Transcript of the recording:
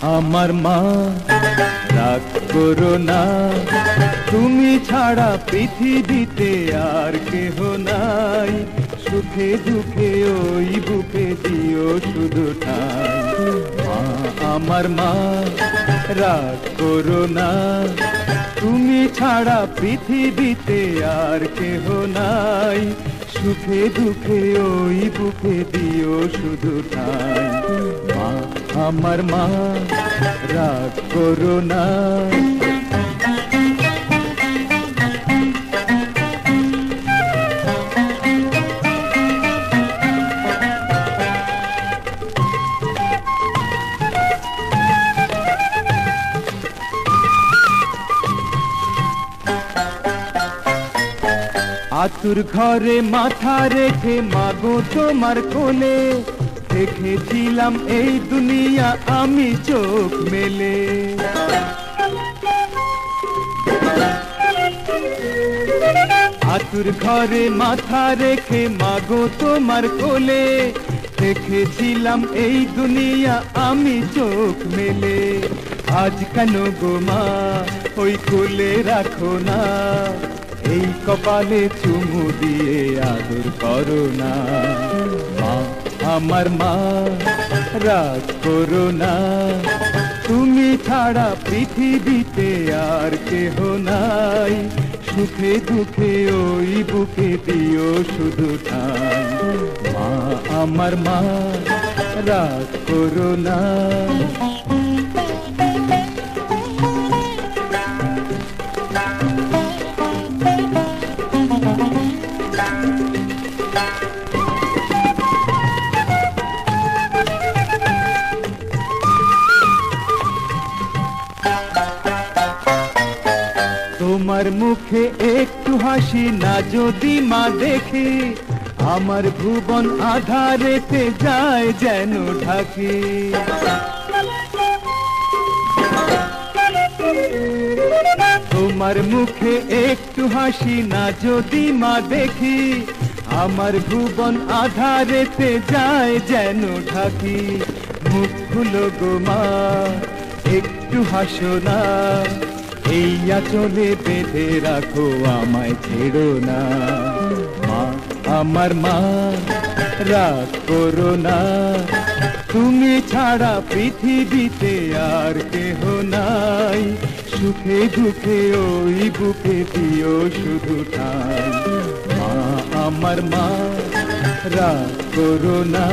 আমার মা, রাগ করো না। তুমি ছাড়া পৃথিবীতে আর কেহ নাই। সুখে দুঃখে ওই বুকে দিও শুধু মা, আমার মা, রাগ করো না। তুমি ছাড়া পৃথিবীতে আর কেহ নাই। সুখে দুঃখে ওই বুকে দিও শুধু ঠাই। মা আমার মা রাগ করো না। আতুর ঘরে মাথা রেখে মাগো তোমার কোলে। দেখেছিলাম এই দুনিয়া আমি চোখ মেলে। আতুর ঘরে মাথা রেখে মাগো তোমার কোলে। দেখেছিলাম এই দুনিয়া আমি চোখ মেলে। আজ কেন গো মা, ওই কোলে রাখো না। এই কপালে চুমু দিয়ে আদর করো না। মা আমার মা, রাজ করো না। তুমি ছাড়া পৃথিবীতে আর কেহ নাই। সুখে দুঃখে ওই বুকে দিও শুধু ঠাই। মা, আমার মা রাগ করো না। তোমার মুখে একটু হাসি না যদি মা দেখে, আমার ভুবন আধারেতে যায় যেন ঢাকে। তোমার মুখে একটু হাসি না যদি মা দেখি, আমার ভুবন আধারেতে যায় যেন ঢাকি। মুখ খুলো গো মা, একটু হাসো না। এই আচলে বেঁধে রাখো, আমায় ছেড়ো না। মা, আমার মা, রাগ করো না। তুমি ছাড়া পৃথিবীতে আর কেহ নাই। সুখে দুঃখে ওই বুকে দিও শুধু ঠাই। মা, আমার মা, রাগ করো না।